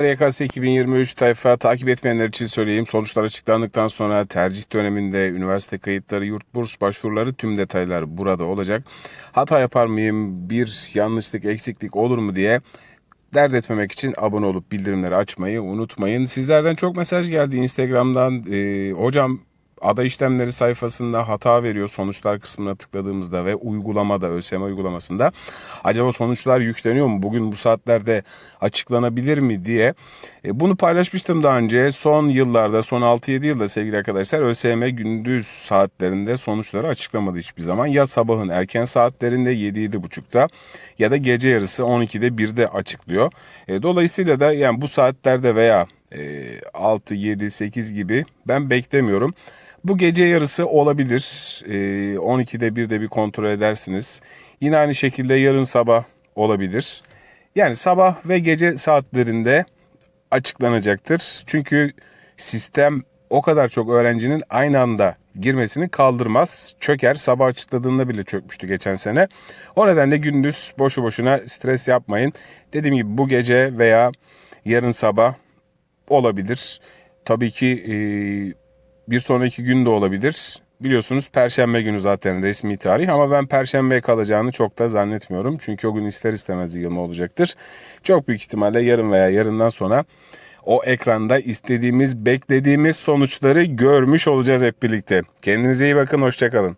YKS 2023 tayfa takip etmeyenler için söyleyeyim. Sonuçlar açıklandıktan sonra tercih döneminde üniversite kayıtları, yurt burs başvuruları tüm detaylar burada olacak. Hata yapar mıyım, bir yanlışlık, eksiklik olur mu diye dert etmemek için abone olup bildirimleri açmayı unutmayın. Sizlerden çok mesaj geldi Instagram'dan. Ee, hocam ada işlemleri sayfasında hata veriyor sonuçlar kısmına tıkladığımızda ve uygulamada ÖSYM uygulamasında. Acaba sonuçlar yükleniyor mu? Bugün bu saatlerde açıklanabilir mi diye E, bunu paylaşmıştım daha önce. Son yıllarda son 6-7 yılda sevgili arkadaşlar ÖSYM gündüz saatlerinde sonuçları açıklamadı hiçbir zaman. Ya sabahın erken saatlerinde 7-7.30'da ya da gece yarısı 12'de 1'de açıklıyor. E, dolayısıyla da yani bu saatlerde veya 6, 7, 8 gibi ben beklemiyorum. Bu gece yarısı olabilir. E, 12'de 1'de bir kontrol edersiniz. Yine aynı şekilde yarın sabah olabilir. Yani sabah ve gece saatlerinde açıklanacaktır. Çünkü sistem o kadar çok öğrencinin aynı anda girmesini kaldırmaz. Çöker. Sabah açıkladığında bile çökmüştü geçen sene. O nedenle gündüz boşu boşuna stres yapmayın. Dediğim gibi bu gece veya yarın sabah olabilir. Tabii ki e, bir sonraki gün de olabilir. Biliyorsunuz Perşembe günü zaten resmi tarih ama ben Perşembeye kalacağını çok da zannetmiyorum. Çünkü o gün ister istemez yığılma olacaktır. Çok büyük ihtimalle yarın veya yarından sonra o ekranda istediğimiz, beklediğimiz sonuçları görmüş olacağız hep birlikte. Kendinize iyi bakın, hoşçakalın.